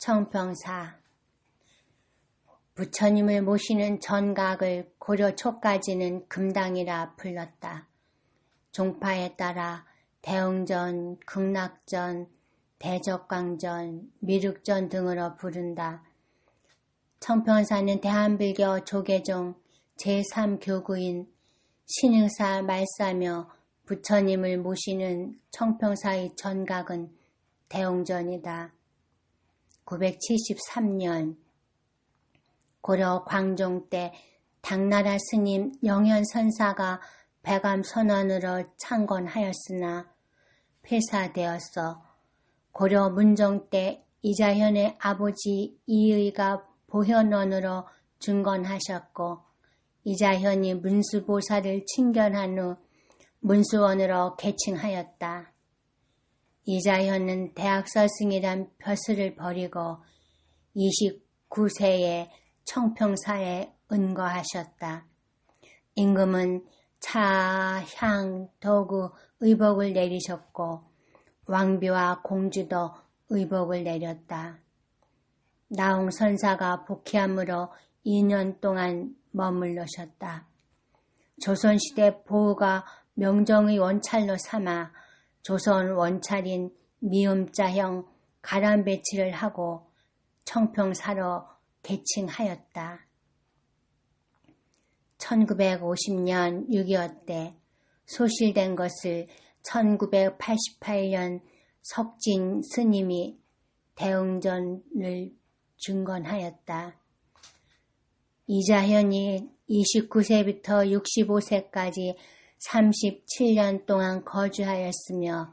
청평사 부처님을 모시는 전각을 고려 초까지는 금당이라 불렀다. 종파에 따라 대웅전, 극락전, 대적광전, 미륵전 등으로 부른다. 청평사는 대한불교 조계종 제3교구인 신흥사 말사며 부처님을 모시는 청평사의 전각은 대웅전이다. 973년 고려 광종 때 당나라 스님 영현 선사가 배감 선언으로 창건하였으나 폐사되었어. 고려 문종 때 이자현의 아버지 이의가 보현원으로 증건하셨고 이자현이 문수보살을 친견한 후 문수원으로 개칭하였다. 이자현은 대학 서승이란 벼슬을 버리고 29세에 청평사에 은거하셨다. 임금은 차, 향, 도구, 의복을 내리셨고 왕비와 공주도 의복을 내렸다. 나홍 선사가 복귀함으로 2년 동안 머물러셨다. 조선시대 보호가 명정의 원찰로 삼아 조선 원찰인 미음자형 가람 배치를 하고 청평사로 개칭하였다. 1950년 6.25 때 소실된 것을 1988년 석진 스님이 대웅전을 증건하였다. 이자현이 29세부터 65세까지 37년 동안 거주하였으며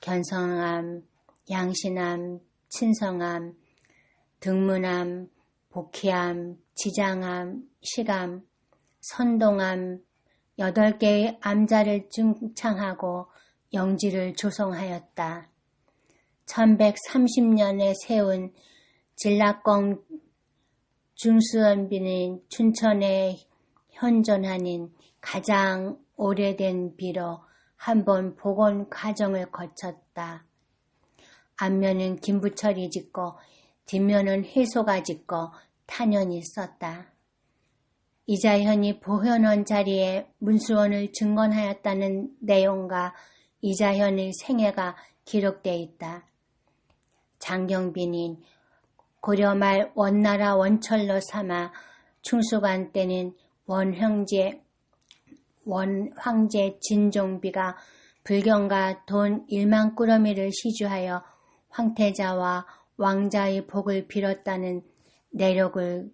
견성암, 양신암, 친성암, 등문암, 복희암, 지장암, 시감, 선동암 8개의 암자를 증창하고 영지를 조성하였다. 1130년에 세운 진락공 중수원비는 춘천에 현존하는 가장 오래된 비로 한 번 복원 과정을 거쳤다. 앞면은 김부철이 짓고 뒷면은 해소가 짓고 탄현이 썼다. 이자현이 보현원 자리에 문수원을 증건하였다는 내용과 이자현의 생애가 기록되어 있다. 장경빈인 고려 말 원나라 원철로 삼아 충수관 때는 원형제 원 황제 진종비가 불경과 돈 1만 꾸러미를 시주하여 황태자와 왕자의 복을 빌었다는 내력을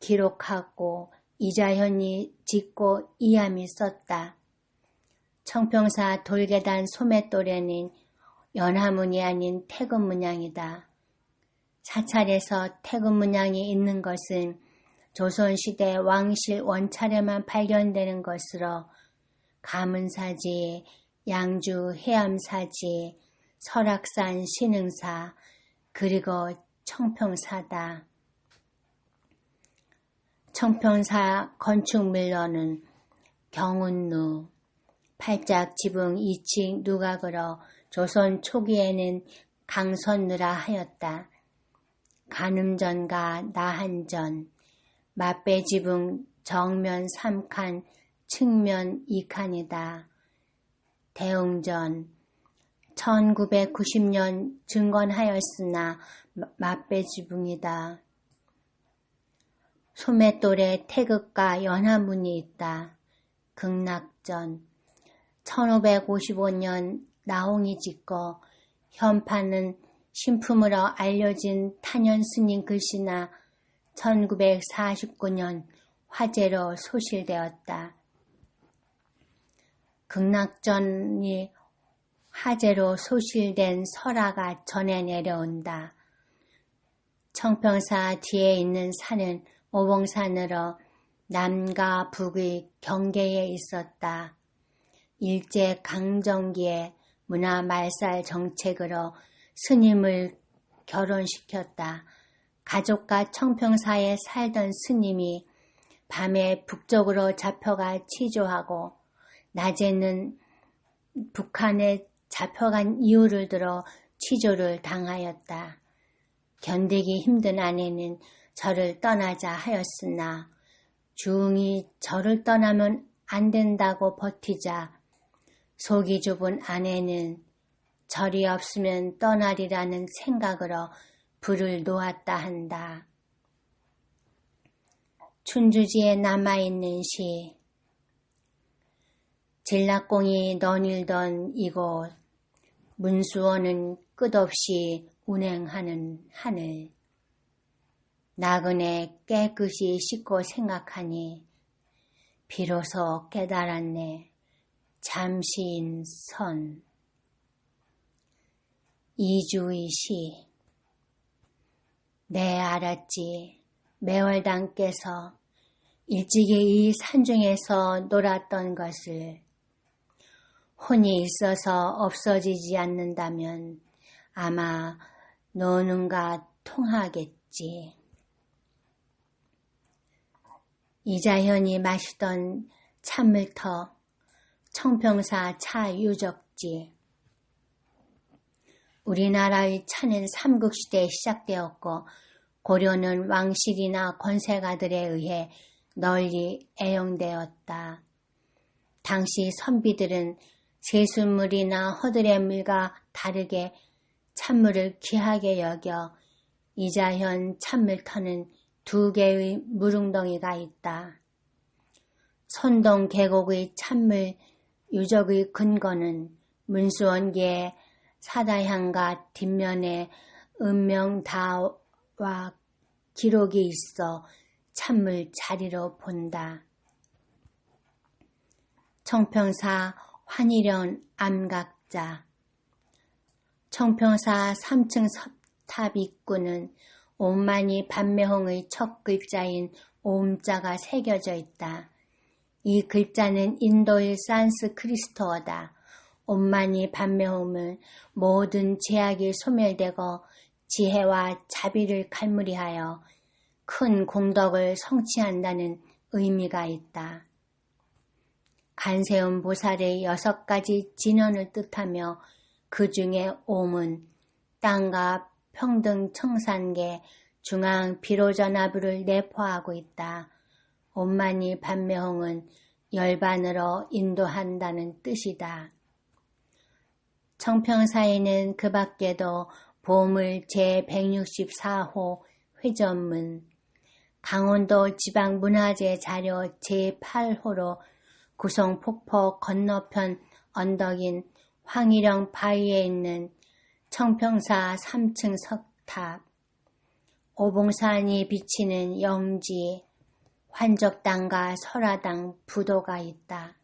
기록하고 이자현이 짓고 이함이 썼다. 청평사 돌계단 소매돌에는 연화문이 아닌 태극문양이다. 사찰에서 태극문양이 있는 것은 조선시대 왕실 원찰에만 발견되는 것으로 가문사지, 양주 해암사지, 설악산 신흥사, 그리고 청평사다. 청평사 건축물로는 경운루, 팔짝 지붕 2층 누각으로 조선 초기에는 강선누라 하였다. 간음전과 나한전, 맛배지붕 정면 3칸, 측면 2칸이다. 대웅전 1990년 증건하였으나 맛배지붕이다. 소매돌에 태극과 연화문이 있다. 극락전 1555년 나홍이 짓고 현판은 신품으로 알려진 탄현 스님 글씨나 1949년 화재로 소실되었다. 극락전이 화재로 소실된 설화가 전해 내려온다. 청평사 뒤에 있는 산은 오봉산으로 남과 북의 경계에 있었다. 일제 강점기에 문화 말살 정책으로 스님을 결혼시켰다. 가족과 청평사에 살던 스님이 밤에 북쪽으로 잡혀가 치조하고 낮에는 북한에 잡혀간 이유를 들어 치조를 당하였다. 견디기 힘든 아내는 저를 떠나자 하였으나 중이 저를 떠나면 안 된다고 버티자 속이 좁은 아내는 절이 없으면 떠나리라는 생각으로 불을 놓았다 한다. 춘주지에 남아있는 시 진락공이 너닐던 이곳 문수원은 끝없이 운행하는 하늘. 나그네 깨끗이 씻고 생각하니 비로소 깨달았네. 잠시인 선. 이주의 시 네, 알았지. 매월당께서 일찍이 이 산중에서 놀았던 것을 혼이 있어서 없어지지 않는다면 아마 노는가 통하겠지. 이자현이 마시던 찬물터 청평사 차 유적지 우리나라의 차는 삼국시대에 시작되었고 고려는 왕실이나 권세가들에 의해 널리 애용되었다. 당시 선비들은 세수물이나 허들의 물과 다르게 찬물을 귀하게 여겨 이자현 찬물터는 두 개의 물웅덩이가 있다. 선동 계곡의 찬물 유적의 근거는 문수원계의 사다향과 뒷면에 은명다와 기록이 있어 찬물 자리로 본다. 청평사 환희련 암각자 청평사 3층 섭탑 입구는 옴만이 반매홍의 첫 글자인 옴자가 새겨져 있다. 이 글자는 인도의 산스크리스토어다. 옴만이 반매홈은 모든 제약이 소멸되고 지혜와 자비를 갈무리하여 큰 공덕을 성취한다는 의미가 있다. 간세음 보살의 여섯 가지 진언을 뜻하며 그 중에 옴은 땅과 평등 청산계 중앙 비로전화부를 내포하고 있다. 옴만이 반매홍은 열반으로 인도한다는 뜻이다. 청평사에는 그 밖에도 보물 제164호 회전문, 강원도 지방문화재 자료 제8호로 구성폭포 건너편 언덕인 황희령 바위에 있는 청평사 3층 석탑, 오봉산이 비치는 영지, 환적당과 설화당 부도가 있다.